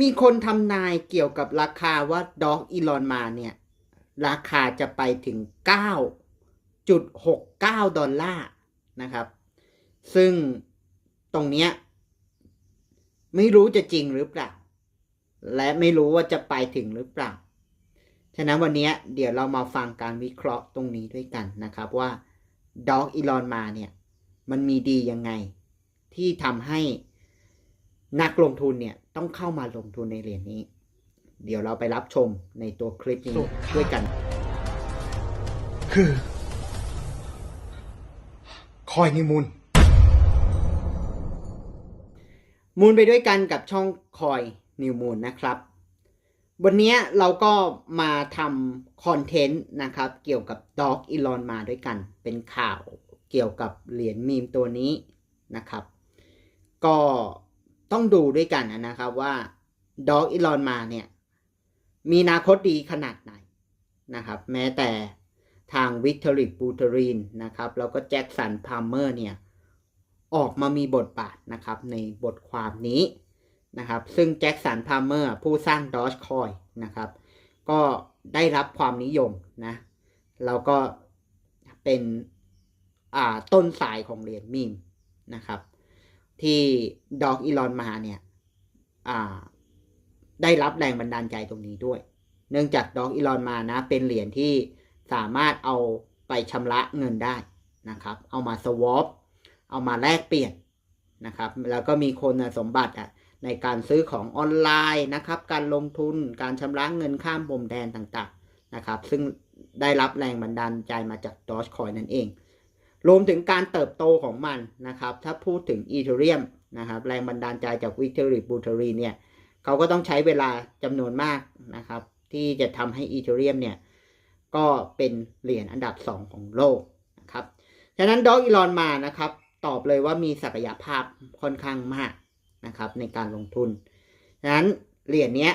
มีคนทำนายเกี่ยวกับราคาว่าด็อกอีลอนมาเนี่ย ราคาจะไปถึง 9.69 ดอลลาร์นะครับ ซึ่งตรงเนี้ยไม่รู้จะจริงหรือเปล่า และไม่รู้ว่าจะไปถึงหรือเปล่า ฉะนั้นวันนี้เดี๋ยวเรามาฟังการวิเคราะห์ตรงนี้ด้วยกันนะครับว่าด็อกอีลอนมาเนี่ย มันมีดียังไง ที่ทำให้ นักลงทุนเนี่ยต้องเข้ามาลงทุนในเหรียญนี้ เดี๋ยวเราไปรับชมในตัวคลิปนี้สุดด้วยกัน คือ คอยนิมูล มูลไปด้วยกันกับช่องคอยนิวมูลนะครับวันนี้เราก็มาทำคอนเทนต์นะครับ เกี่ยวกับด็อกอีลอนมาด้วยกัน เป็นข่าวเกี่ยวกับเหรียญมีมตัวนี้นะครับ ก็ ต้องดูด้วยกันนะครับว่าด็อกอีลอนมาเนี่ยมีอนาคตดีขนาดไหนนะครับ แม้แต่ทางวิกตอริกบูเทอรีนนะครับ แล้วก็แจ็คสันพาร์เมอร์เนี่ย ออกมามีบทบาทนะครับในบทความนี้นะครับ ซึ่งแจ็คสันพาร์เมอร์ผู้สร้าง Dogecoin นะครับ ก็ได้รับความนิยมนะ แล้วก็เป็นต้นสายของเหรียญมีมนะครับ ที่ดอกอีลอนมาเนี่ยได้รับแรงบันดาลใจตรงนี้ด้วย เนื่องจากดอกอีลอนมานะเป็นเหรียญที่สามารถเอาไปชำระเงินได้นะครับ เอามาสวอปเอามาแลกเปลี่ยนนะครับ แล้วก็มีคุณสมบัติอะในการซื้อของออนไลน์นะครับ การลงทุน การชำระเงินข้ามพรมแดนต่างๆนะครับ ซึ่งได้รับแรงบันดาลใจมาจาก Dogecoin นั่นเอง รวมถึงการเติบโตของมันนะครับ ถ้าพูดถึง Ethereum นะครับ แรงบันดาลใจจาก Victory b u t e r i เนี่ยเขาก็ต้องใช้เวลาจำนวนมากนะครับ ที่จะทำให้ Ethereum เนี่ยก็เป็นเหรียญอันดับ 2 ของโลกนะครับฉะนั้นด็อกอีลอนมานะครับ ตอบเลยว่ามีศักยภาพค่อนข้างมากนะครับ ในการลงทุนฉะนั้นเหรียญเนี้ย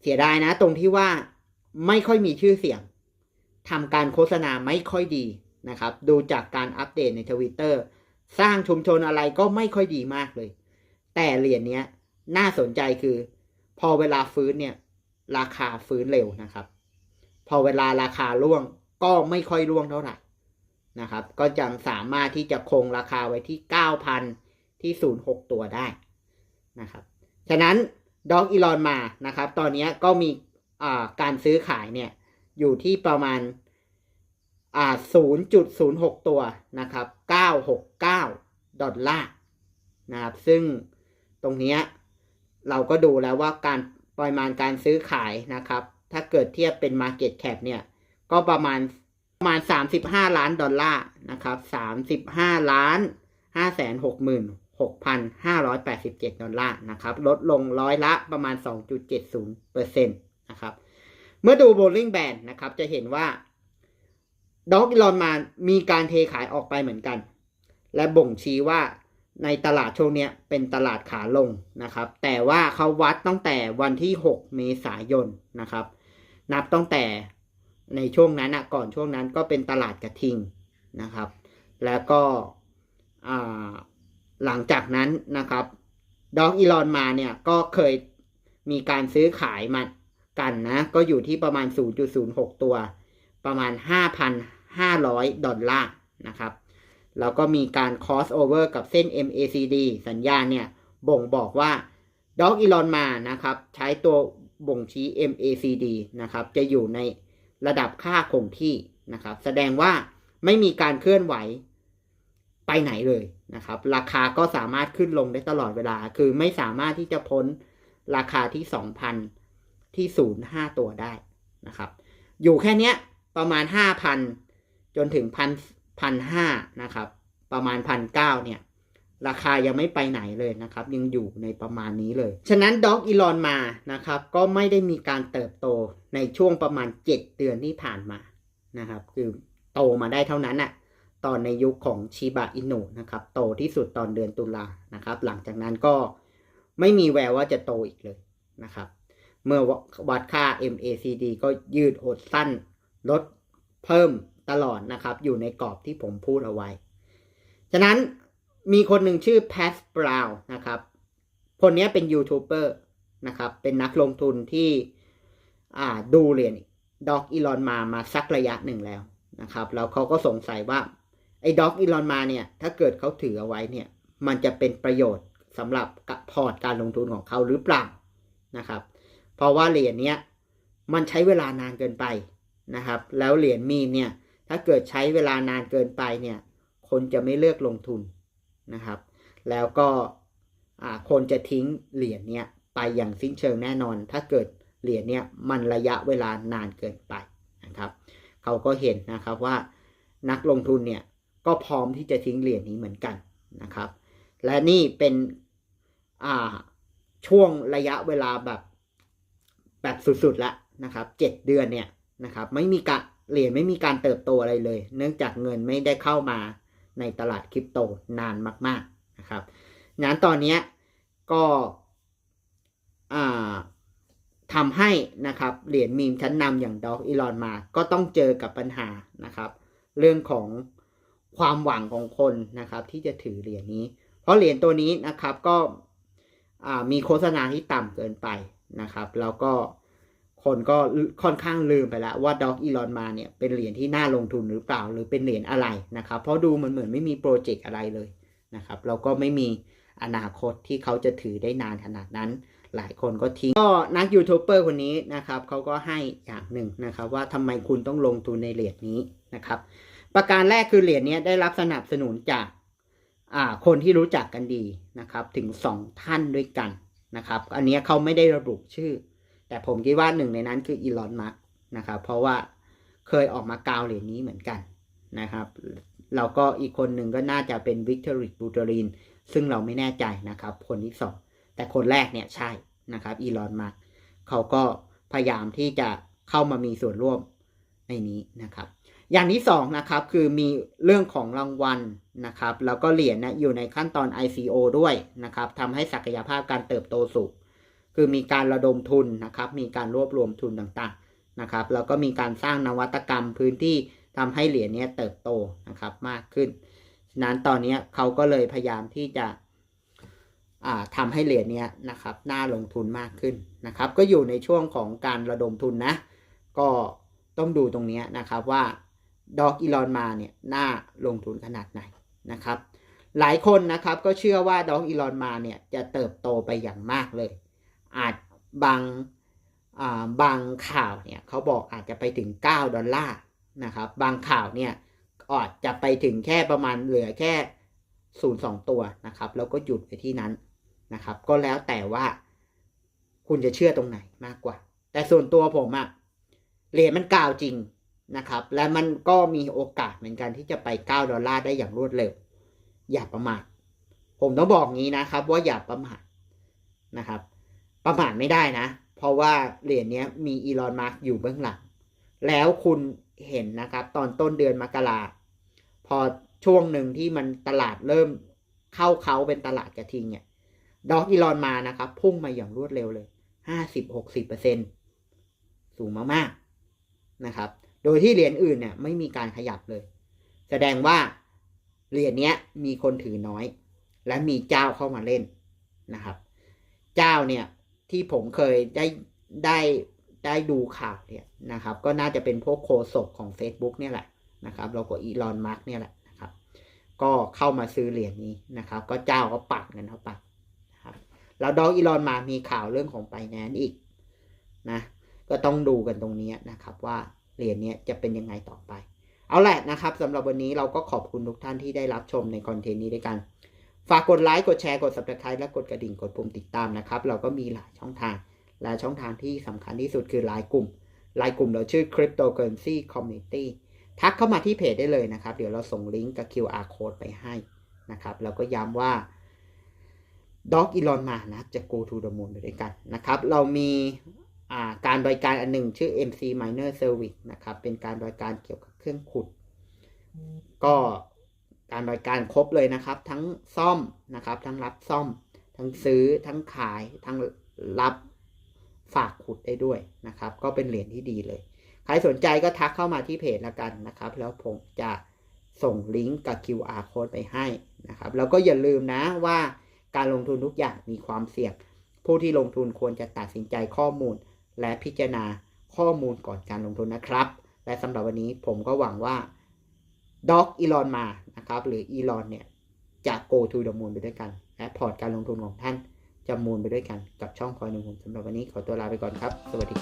เสียดายนะตรงที่ว่าไม่ค่อยมีชื่อเสียงทำการโฆษณาไม่ค่อยดี นะครับ ดูจากการอัปเดตในทวิตเตอร์สร้างชุมชนอะไรก็ไม่ค่อยดีมากเลย แต่เหรียญเนี้ยน่าสนใจคือ พอเวลาฟื้นเนี่ย ราคาฟื้นเร็วนะครับ พอเวลาราคาร่วงก็ไม่ค่อยร่วงเท่าไหร่นะครับ ก็ยังสามารถที่จะคงราคาไว้ที่ 9,000 ที่ 06 ตัวได้นะครับ ฉะนั้นด็อกอีลอนมานะครับ ตอนนี้ก็มีการซื้อขายเนี่ยอยู่ที่ประมาณ อ่า0.06 ตัวนะครับ 969 ดอลลาร์นะครับ ซึ่งตรงนี้เราก็ดูแล้วว่าการปริมาณการซื้อขายนะครับ ถ้าเกิดเทียบเป็น Market Cap เนี่ย ก็ประมาณประมาณ 35 ล้านดอลลาร์นะครับ 35 ล้าน 566,587 ดอลลาร์นะครับ ลดลงร้อยละประมาณ 2.70%นะครับ เมื่อดู Bolling Band นะครับ จะเห็นว่า ด็อกลอนมามีการเทขายออกไปเหมือนกัน และบ่งชี้ว่าในตลาดช่วงนี้เป็นตลาดขาลงนะครับ แต่ว่าเขาวัดตั้งแต่วันที่ 6 เมษายนนะครับ นับตั้งแต่ในช่วงนั้นอะก่อนช่วงนั้นก็เป็นตลาดกระทิงนะครับ แล้วก็หลังจากนั้นนะครับด็อกอีลอนมาเนี่ยก็เคยมีการซื้อขายมากันนะ ก็อยู่ที่ประมาณ 0.06 ตัว ประมาณ 500 ดอลลาร์นะครับ แล้วก็มีการ cross over กับเส้น MACD สัญญาณเนี่ย บ่งบอกว่าด็อกอีลอนมานะครับ ใช้ตัวบ่งชี้ MACD นะครับ จะอยู่ในระดับค่าคงที่นะครับ แสดงว่าไม่มีการเคลื่อนไหวไปไหนเลยนะครับ ราคาก็สามารถขึ้นลงได้ตลอดเวลา คือไม่สามารถที่จะพ้นราคาที่ 2,000 ที่ 0.5 ตัวได้นะครับ อยู่แค่เนี้ยประมาณ 5,000 จนถึงพันพันห้านะครับ ประมาณพันเก้าเนี่ย ราคายังไม่ไปไหนเลยนะครับ ยังอยู่ในประมาณนี้เลย ฉะนั้นด็อกอีลอนมานะครับ ก็ไม่ได้มีการเติบโตในช่วงประมาณ 7 เดือนที่ผ่านมานะครับ คือโตมาได้เท่านั้นน่ะตอนในยุคของชิบะอินุนะครับ โตที่สุดตอนเดือนตุลานะครับ หลังจากนั้นก็ไม่มีแววว่าจะโตอีกเลยนะครับ เมื่อวัดค่า MACD ก็ยืดหดสั้นลดเพิ่ม ตลอดนะครับ อยู่ในกรอบที่ผมพูดเอาไว้ ฉะนั้นมีคนหนึ่งชื่อแพสบราวน์นะครับ คนนี้เป็นยูทูบเบอร์นะครับ เป็นนักลงทุนที่ดูเหรียญด็อกอีลอนมามาสักระยะหนึ่งแล้วนะครับ แล้วเขาก็สงสัยว่าไอ้ด็อกอีลอนมาเนี่ย ถ้าเกิดเขาถือเอาไว้เนี่ย มันจะเป็นประโยชน์สำหรับพอร์ตการลงทุนของเขาหรือเปล่านะครับ เพราะว่าเหรียญเนี้ยมันใช้เวลานานเกินไปนะครับ แล้วเหรียญมีเนี่ย ถ้าเกิดใช้เวลานานเกินไปเนี่ยคนจะไม่เลือกลงทุนนะครับ แล้วก็คนจะทิ้งเหรียญเนี้ยไปอย่างสิ้นเชิงแน่นอน ถ้าเกิดเหรียญเนี้ยมันระยะเวลานานเกินไปนะครับเขาก็เห็นนะครับว่านักลงทุนเนี่ยก็พร้อมที่จะทิ้งเหรียญนี้เหมือนกันนะครับ และนี่เป็นอ่าช่วงระยะเวลาแบบแบบสุดๆแล้วนะครับเจ็ดเดือนเนี่ยนะครับไม่มีการ เหรียญไม่มีการเติบโตอะไรเลย เนื่องจากเงินไม่ได้เข้ามาในตลาดคริปโตนานมากๆนะครับงั้นตอนนี้ก็ทำให้นะครับเหรียญมีมชั้นนำอย่างดอกอีลอนมา ก็ต้องเจอกับปัญหานะครับ เรื่องของความหวังของคนนะครับ ที่จะถือเหรียญนี้ เพราะเหรียญตัวนี้นะครับก็มีโฆษณาที่ต่ำเกินไปนะครับ แล้วก็ คนก็ค่อนข้างลืมไปแล้วว่าด็อกอีลอนมาเนี่ยเป็นเหรียญที่น่าลงทุนหรือเปล่าหรือเป็นเหรียญอะไรนะครับ เพราะดูมันเหมือนไม่มีโปรเจกต์อะไรเลยนะครับแล้วก็ไม่มีอนาคตที่เขาจะถือได้นานขนาดนั้น หลายคนก็ทิ้ง ก็นักยูทูบเบอร์คนนี้นะครับเขาก็ให้อย่างหนึ่งนะครับว่าทำไมคุณต้องลงทุนในเหรียญนี้นะครับ ประการแรกคือเหรียญนี้ได้รับสนับสนุนจากคนที่รู้จักกันดีนะครับถึงสองท่านด้วยกันนะครับ อันนี้เขาไม่ได้ระบุชื่อ แต่ผมคิดว่าหนึ่งในนั้นคืออีลอนมัสนะครับ เพราะว่าเคยออกมากาวเหรียญนี้เหมือนกันนะครับเราก็อีกคนหนึ่งก็น่าจะเป็นวิกตอริกบูตรินซึ่งเราไม่แน่ใจนะครับ คนที่สองแต่คนแรกเนี่ยใช่นะครับอีลอนมัสเขาก็พยายามที่จะเข้ามามีส่วนร่วมในนี้นะครับ อย่างที่สองนะครับคือมีเรื่องของรางวัลนะครับ แล้วก็เหรียญนะอยู่ในขั้นตอน ICO ด้วยนะครับทำให้ศักยภาพการเติบโตสูง คือมีการระดมทุนนะครับ มีการรวบรวมทุนต่างๆนะครับ แล้วก็มีการสร้างนวัตกรรมพื้นที่ทำให้เหรียญนี้เติบโตนะครับมากขึ้น ฉะนั้นตอนนี้เขาก็เลยพยายามที่จะอ่าทำให้เหรียญนี้นะครับน่าลงทุนมากขึ้นนะครับ ก็อยู่ในช่วงของการระดมทุนนะ ก็ต้องดูตรงนี้นะครับว่าดอกอีลอนมาเนี่ยน่าลงทุนขนาดไหนนะครับ หลายคนนะครับก็เชื่อว่าดอกอีลอนมาเนี่ยจะเติบโตไปอย่างมากเลย อาจบางบางข่าวเนี่ยเขาบอกอาจจะไปถึง 9 ดอลลาร์นะครับบางข่าวเนี่ยอาจจะไปถึงแค่ประมาณเหลือแค่ 0.2 ตัวนะครับแล้วก็หยุดไปที่นั้นนะครับ ก็แล้วแต่ว่าคุณจะเชื่อตรงไหนมากกว่า แต่ส่วนตัวผมอะเหรียญมันกาวจริงนะครับ และมันก็มีโอกาสเหมือนกันที่จะไป 9 ดอลลาร์ได้อย่างรวดเร็ว อย่าประมาทผมต้องบอกงี้นะครับ ว่าอย่าประมาทนะครับ ประมาทไม่ได้นะ เพราะว่าเหรียญนี้มีอีลอนมาร์กอยู่เบื้องหลัง แล้วคุณเห็นนะครับ ตอนต้นเดือนมกราพอช่วงหนึ่งที่มันตลาดเริ่มเข้าเขาเป็นตลาดกระทิงเนี่ยดอกอีลอนมานะครับ พุ่งมาอย่างรวดเร็วเลยห้าสิบหกสิบเปอร์เซ็นสูงมากๆนะครับ โดยที่เหรียญอื่นเนี่ยไม่มีการขยับเลย แสดงว่าเหรียญนี้มีคนถือน้อย และมีเจ้าเข้ามาเล่นนะครับ เจ้าเนี่ย ที่ผมเคยได้ได้ได้ดูข่าวเนี่ยนะครับ ก็น่าจะเป็นพวกโคศกของ Facebook เนี่ยแหละนะครับแล้วก็อีลอนมาร์กเนี่ยแหละนะครับ ก็เข้ามาซื้อเหรียญนี้นะครับ ก็เจ้าก็ปัดกันเข้าไปนะครับแล้วดอกอีลอนมามีข่าวเรื่องของไปแนนอีกนะก็ต้องดูกันตรงนี้นะครับว่าเหรียญนี้จะเป็นยังไงต่อไป เอาแหละนะครับสำหรับวันนี้เราก็ขอบคุณทุกท่านที่ได้รับชมในคอนเทนต์นี้ด้วยกัน ฝากกดไลค์กดแชร์กด subscribe และกดกระดิ่งกดปุ่มติดตามนะครับ เราก็มีหลายช่องทาง และช่องทางที่สำคัญที่สุดคือไลน์กลุ่มไลน์กลุ่มเราชื่อ cryptocurrency community ทักเข้ามาที่เพจได้เลยนะครับ เดี๋ยวเราส่งลิงก์กับ QR code ไปให้นะครับแล้วก็ย้ำว่าด็อกอีลอนมานะจะ go to the moon ไปด้วยกันนะครับ เรามีาการบริการอันหนึ่งชื่อ MC Miner Service นะครับ เป็นการบริการเกี่ยวกับเครื่องขุด ก็ การบริการครบเลยนะครับ ทั้งซ่อมนะครับ ทั้งรับซ่อม ทั้งซื้อทั้งขายทั้งรับฝากขุดได้ด้วยนะครับ ก็เป็นเหรียญที่ดีเลย ใครสนใจก็ทักเข้ามาที่เพจละกันนะครับ แล้วผมจะส่งลิงก์กับ QR code ไปให้นะครับแล้วก็อย่าลืมนะว่าการลงทุนทุกอย่างมีความเสี่ยง ผู้ที่ลงทุนควรจะตัดสินใจข้อมูล และพิจารณาข้อมูลก่อนการลงทุนนะครับ และสำหรับวันนี้ผมก็หวังว่า ด็อกอีลอนมานะครับหรืออีลอนเนี่ยจะ go to the moon ไปด้วยกันและพอร์ตการลงทุนของท่านจะมูลไปด้วยกันกับช่องคอยหนึ่งผมสำหรับวันนี้ขอตัวลาไปก่อนครับ สวัสดี